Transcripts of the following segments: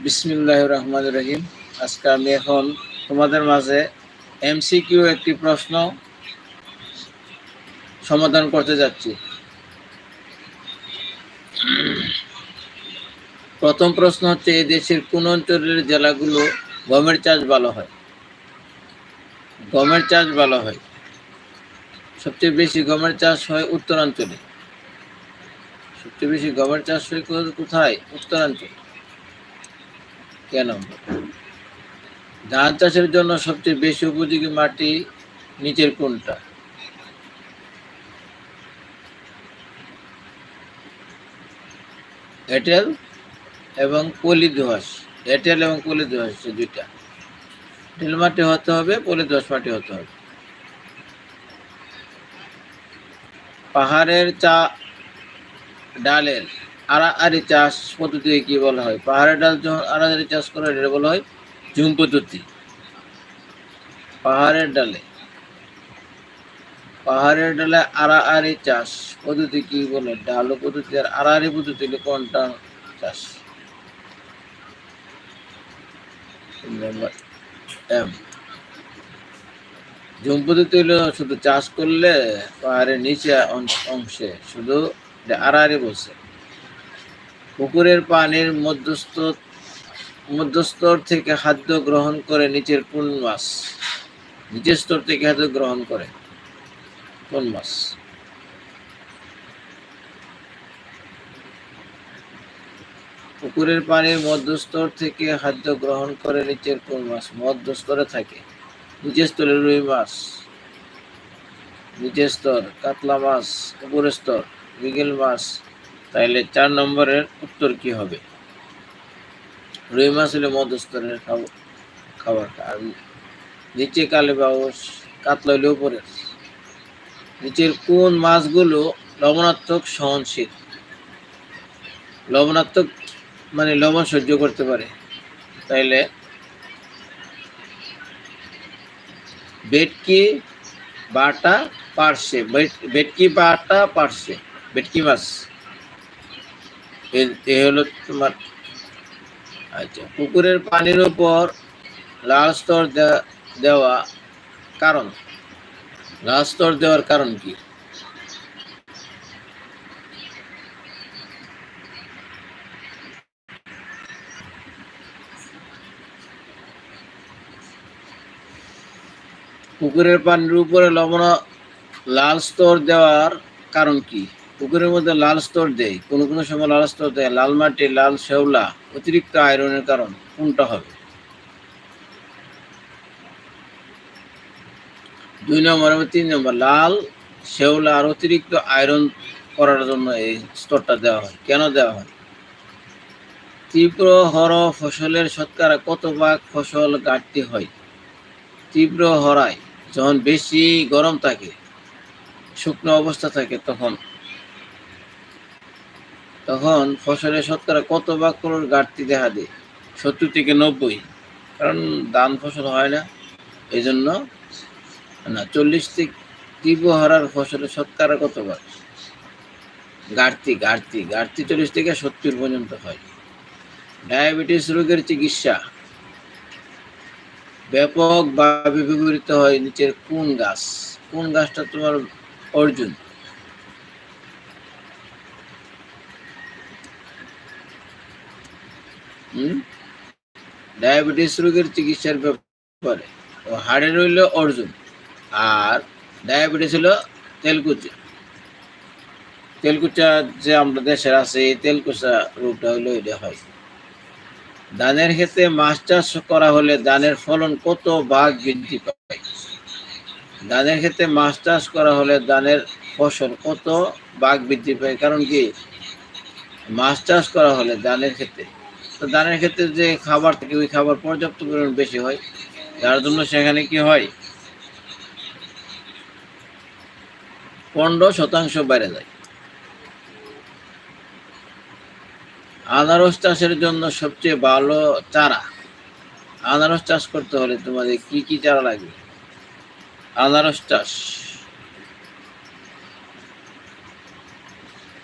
বিসমিল্লাহ রহমান রহিম। আজকে আমি এখন তোমাদের মাঝে এমসিকিউ একটি প্রশ্ন সমাধান করতে যাচ্ছি। প্রথম প্রশ্ন হচ্ছে, এই দেশের কোন অঞ্চলের জেলাগুলো গমের চাষ ভালো হয়? গমের চাষ ভালো হয়। সবচেয়ে বেশি গমের চাষ হয় উত্তরাঞ্চলে। সবচেয়ে বেশি গমের চাষ হয় কোথায়? উত্তরাঞ্চলে। কেন? ধান চাষের জন্য সবচেয়ে বেশি উপযোগী মাটি নিচের কোনটা? এঁটেল এবং পলি দোয়াশ এঁটেল এবং পলি দোয়াশ দুইটা। এঁটেল মাটি হতে হবে পলি দোয়াশ মাটি হতে হবে। পাহাড়ের চা ডালের আড়াআড়ি চাষ পদ্ধতিকে কি বলা হয়? পাহাড়ের ডাল যখন আড়াআড়ি চাষ করা হয়, এটা বলা হয় ঝুম পদ্ধতি। পাহাড়ের ডালে। পাহাড়ের ডালে আড়াআড়ি চাষ পদ্ধতি কি বলে? ডাল পদ্ধতি আর আড়াআড়ি পদ্ধতি হলো কোনটা চাষ? ঝুম পদ্ধতি হলো শুধু চাষ করলে পাহাড়ের নিচে অংশে শুধু আড়াআড়ি বলছে। পুকুরের পানির মধ্যস্থ মধ্যস্তর থেকে খাদ্য গ্রহণ করে নিচের কোন মাছ? নিচের স্তর থেকে খাদ্য গ্রহণ করে কোন মাছ? পুকুরের পানির মধ্যস্তর থেকে খাদ্য গ্রহণ করে নিচের কোন মাছ? মধ্যস্তরে থাকে। নিচের স্তরে রুই মাছ, নিচের স্তর কাতলা মাছ উপরের স্তর বিগেল মাছ তাইলে চার নম্বরের উত্তর কি হবে? রুই মাছ হলে মধ্যস্তরের খাব- খাবার আর নিচে কালে বাউস কাতলা হলে উপরের। নিচের কোন মাছগুলো লবণাত্মক সহনশীল? লবণাত্মক মানে লবণ সহ্য করতে পারে। তাইলে বেটকি বাটা বেট- বেটকি বাটা পারছে বেটকি মাছ। এ হলো তোমার আচ্ছা পুকুরের পানির উপর লাল স্তর দেওয়া কারণ। লাল স্তর দেওয়ার কারণ কি? পুকুরের পানির উপরে লবণ, লাল স্তর দেওয়ার কারণ কি? পুকুরের মধ্যে লাল স্তর দেয় কোনো কোনো সময় লাল স্তর দেয়, লাল মাটি, লাল শেওলা অতিরিক্ত আয়রনের কারণ কোনটা হবে? দুই নম্বর এবং তিন নম্বর, লাল শেওলা আর অতিরিক্ত আয়রন করার জন্য এই স্তরটা দেওয়া হয়। কেন দেওয়া হয়? তীব্র হর ফসলের শতকরা কত ভাগ ফসল ঘাটতি হয়? তীব্র হরায় যখন বেশি গরম থাকে, শুকনো অবস্থা থাকে, তখন তখন ফসলের শতকরা কত ভাগ ফলন ঘাটতি দেখা দেয়? সত্তর থেকে নব্বই। কারণ ধান ফসল হয় না। এই জন্য না, চল্লিশ থেকে তীব্র হারার ফসলের শতকরা কত ভাগ ঘাটতি ঘাটতি ঘাটতি চল্লিশ থেকে সত্তর পর্যন্ত হয়। ডায়াবেটিস রোগের চিকিৎসা। ব্যাপকভাবে ব্যবহৃত হয় নিচের কোন গাছ? কোন গাছটা তোমার অর্জুন? ডায়াবেটিস রোগের চিকিৎসার ব্যাপারে। ও হাড়ের হইল অর্জুন আর ডায়াবেটিস হলো তেলকুচি। তেলকুচা যে আমরা দেশের আছে, এই তেলকুচা রোগটা হইল এটা হয়। ধানের ক্ষেত্রে মাছ চাষ করা হলে ধানের ফলন কত ভাগ বৃদ্ধি পায়? ধানের ক্ষেত্রে মাছ চাষ করা হলে ধানের ফসল কত ভাগ বৃদ্ধি পায়? কারণ কি? মাছ চাষ করা হলে ধানের ক্ষেত্রে তো ধানের ক্ষেত্রে যে খাবার থাকে, ওই খাবার পর্যাপ্ত পরিমাণ বেশি হয়। যার জন্য সেখানে কি হয়? পনেরো শতাংশ বেড়ে যায়। আনারস চাষের জন্য সবচেয়ে ভালো চারা। আনারস চাষ করতে হলে তোমাদের কি কি চারা লাগবে? আনারস চাষ।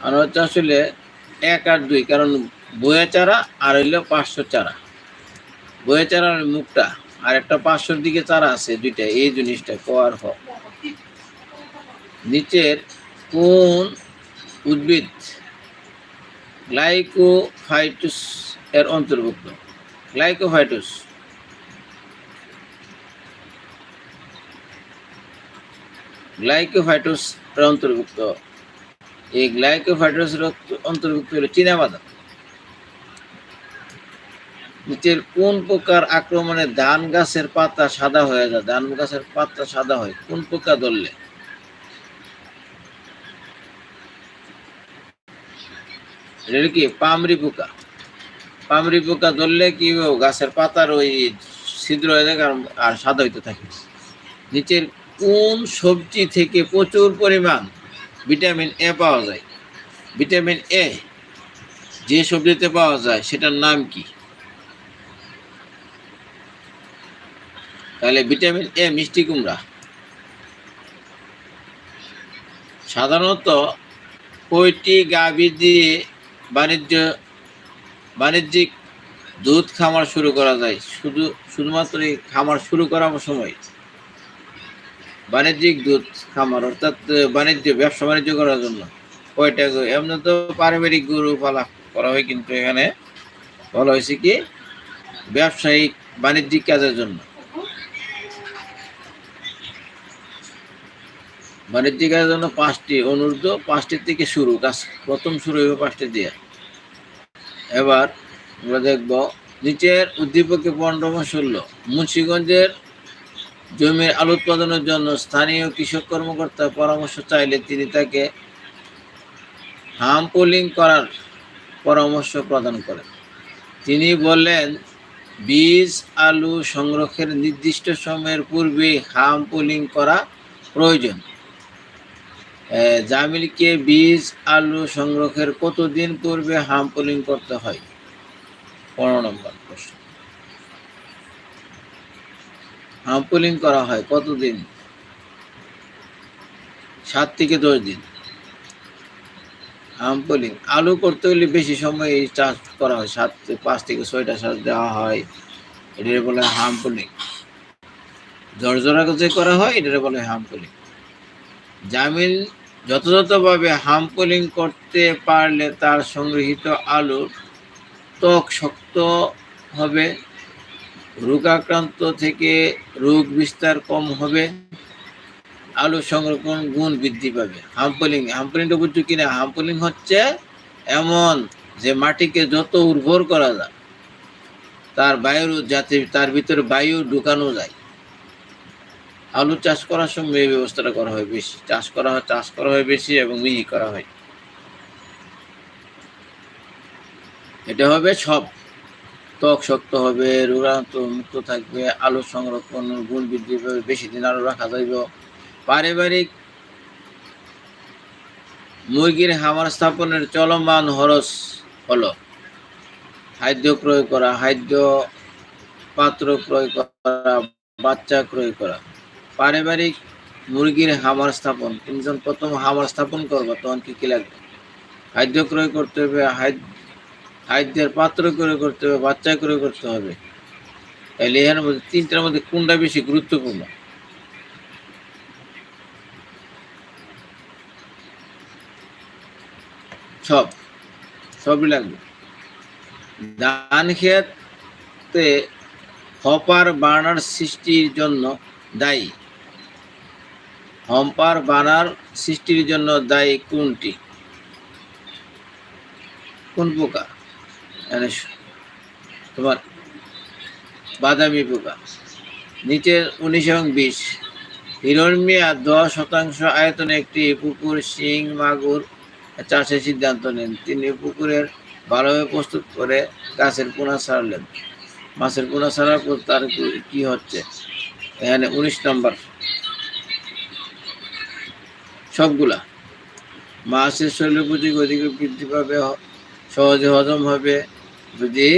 আনারস চাষ হলে এক আর দুই, কারণ বইয়া চারা আর হইল পাঁচশো চারা। বইয়া চারার মুখটা আর একটা পাঁচশোর দিকে চারা আছে দুইটা, এই জিনিসটা কোয়ার হ। নিচের কোন উদ্ভিদ গ্লাইকোফাইটুস এর অন্তর্ভুক্ত? গ্লাইকোফাইটুস। গ্লাইকোফাইটোস এর অন্তর্ভুক্ত। এই গ্লাইকোফাইটোস অন্তর্ভুক্ত হলো চীনাবাদাম নিচের কোন প্রকার আক্রমণে ধান গাছের পাতা সাদা হয়ে যায়? ধান গাছের পাতা সাদা হয়, কোন পোকা ধরলে? কি? পামরি পোকা। পামরি পোকা ধরলে কি গাছের পাতার ওই ছিদ্র হয়ে যায় আর- আর সাদা হইতে থাকে নিচের কোন সবজি থেকে প্রচুর পরিমাণ ভিটামিন এ পাওয়া যায়? ভিটামিন এ, যে সবজিতে পাওয়া যায়, সেটার নাম কি? তাহলে ভিটামিন এ, মিষ্টি কুমড়া। সাধারণত কয়টি গাভী দিয়ে বাণিজ্য, বাণিজ্যিক দুধ খামার শুরু করা যায়। শুধু, শুধুমাত্র এই খামার শুরু করার সময় বাণিজ্যিক দুধ খামার, অর্থাৎ বাণিজ্য, ব্যবসা বাণিজ্য করার জন্য। কয়টা গরু? এমনি তো পারিবারিক গরু পালা, করা হয়, কিন্তু এখানে বলা হয়েছে কি, ব্যবসায়িক বাণিজ্যিক কাজের জন্য। বাণিজ্যিক কাজের জন্য পাঁচটি অনূর্ধ্ব পাঁচটির থেকে শুরু, কাজ প্রথম শুরু হবে পাঁচটি দিয়ে। এবার আমরা দেখব নিচের উদ্দীপকে পনেরো ষোলো, মুন্সিগঞ্জের জমির আলু উৎপাদনের জন্য স্থানীয় কৃষক কর্মকর্তা পরামর্শ চাইলে তিনি তাকে হাম পোলিং করার পরামর্শ প্রদান করেন। তিনি বললেন, বীজ আলু সংরক্ষণের নির্দিষ্ট সময়ের পূর্বে হাম পোলিং করা প্রয়োজন। জামিলকে বীজ, আলু সংরক্ষণের কতদিন পূর্বে হাম পোলিং করতে হয়? পনেরো নম্বর প্রশ্ন। হাম্পুলিং করা হয় কতদিন? সাত থেকে দশ দিন। হাম্পুলিং আলু করতে হলে বেশি সময় চাষ করা হয়। সাত পাঁচ থেকে ছয়টা চাষ দেওয়া হয়। এটার বলে হাম্পুলিং জর্জরা যে করা হয়, এটার বলে হাম্পুলিং জামিল যথাযথভাবে হাম্পুলিং করতে পারলে তার সংগৃহীত আলুর ত্বক শক্ত হবে রোগাক্রান্ত থেকে রোগ বিস্তার কম হবে, আলু সংরক্ষণ গুণ বৃদ্ধি পাবে। হাম্পলিং হাম্পলিংটা বুঝছ কিনা? হাম্পলিং হচ্ছে এমন যে মাটিকে যত উর্বর করা যায়, তার বায়ুর যাতে, তার ভিতরে বায়ু ঢুকানো যায়। আলু চাষ করার সময় এই ব্যবস্থাটা করা হয় বেশি। চাষ করা হয়, চাষ করা হয় বেশি এবং মিহি করা হয়। এটা হবে সব। ত্বক শক্ত হবে, রোগাক্রান্ত, মুক্ত থাকবে, আলু সংরক্ষণ, গুণ বৃদ্ধি পাবে, বেশি দিন আলু রাখা যাইব। পারিবারিক মুরগির হামার স্থাপনের চলমান খরচ হলো খাদ্য ক্রয় করা, খাদ্য পাত্র ক্রয় করা, বাচ্চা ক্রয় করা। পারিবারিক মুরগির হামার স্থাপন। তুমি যখন প্রথম হামার স্থাপন করব, তখন কি কি লাগবে? খাদ্য ক্রয় করতে হবে খাদ্যের পাত্র ক্রয় করতে হবে, বাচ্চা ক্রয় করতে হবে। তাহলে এর মধ্যে, তিনটার মধ্যে কোনটা বেশি গুরুত্বপূর্ণ? সব, সবই লাগবে। ধান খেতে হপার বার্নার সৃষ্টির জন্য দায়ী। হম্পার বানার সৃষ্টির জন্য দায়ী কোনটি? কোন পোকা? মানে তোমার বাদামি পোকা। নিচে উনিশ এবং বিশ। হিরণমিয়া দশ শতাংশ আয়তনে একটি পুকুর, শিং, মাগুর চাষের সিদ্ধান্ত নেন। তিনি পুকুরের ভালোভাবে প্রস্তুত করে গাছের পোনা ছাড়লেন। মাছের পোনা ছাড়ার পর তার কি হচ্ছে? এখানে উনিশ নম্বর। সবগুলা। মাছের শরীর উপযোগী অধিক বৃদ্ধি পাবে সহজে হজম হবে। যদি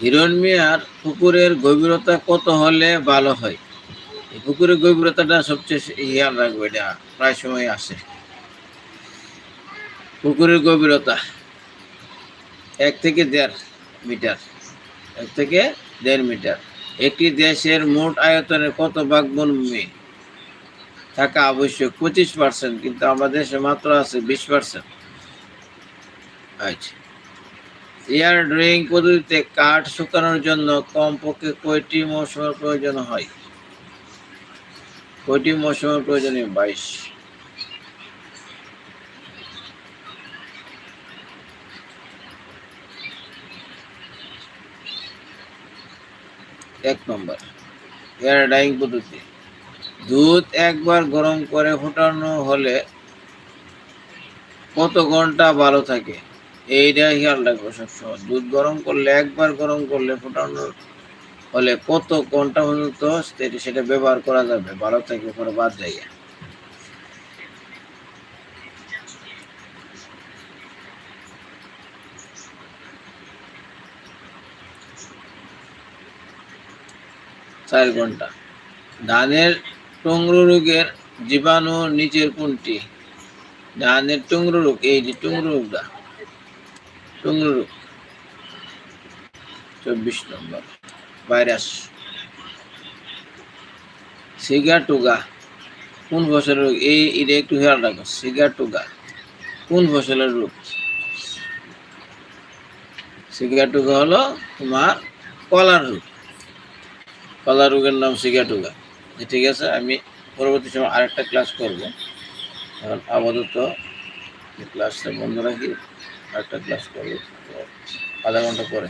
হিরণ মিয়ার পুকুরের গভীরতা কত হলে ভালো হয়? এই পুকুরের গভীরতাটা সবচেয়ে খেয়াল রাখবে, এটা প্রায় সময় আসে। পুকুরের গভীরতা এক থেকে দেড় মিটার। এক থেকে দেড় মিটার। একটি দেশের মোট আয়তনের কত ভাগ বনভূমি? থাকা আবশ্যক পঁচিশ পার্সেন্ট কিন্তু আমাদের দেশে মাত্র আছে বিশ পার্সেন্ট আচ্ছা। এয়ার ড্রয়িং পদ্ধতিতে কাঠ শুকানোর জন্য কমপক্ষে কয়টি মৌসুমের প্রয়োজন হয়? কয়টি মৌসুমের প্রয়োজন হয়? বাইশ। এক নম্বর। এয়ার ডাইং পদ্ধতি। দুধ একবার গরম করে ফোটানো হলে কত ঘণ্টা ভালো থাকে? এইটা খেয়াল রাখব সবসময়। দুধ গরম করলে, একবার গরম করলে ফোটানো হলে কত ঘণ্টা পর্যন্ত সেটা ব্যবহার করা যাবে? ভালো থাকে পরে বাদ যায় চার ঘণ্টা। ধানের টুংরু রোগের জীবাণু নিচের কোনটি? ধানের টুংরু রোগ, এই যে টুংরু রোগটা, টুংরু রোগ। চব্বিশ নম্বর, ভাইরাস। সিগা টুগা, কোন ফসলের রোগ? এই, এটা একটু খেয়াল রাখো, সিগা টুগা, কোন ফসলের রোগ? সিগা টুগা হলো তোমার কলার রোগ। কলা রোগের নাম সিগাটুগা। ঠিক আছে, আমি পরবর্তী সময় আরেকটা ক্লাস করব। এখন আপাতত ক্লাসটা বন্ধ রাখি, আরেকটা ক্লাস করব। আধা ঘণ্টা পরে।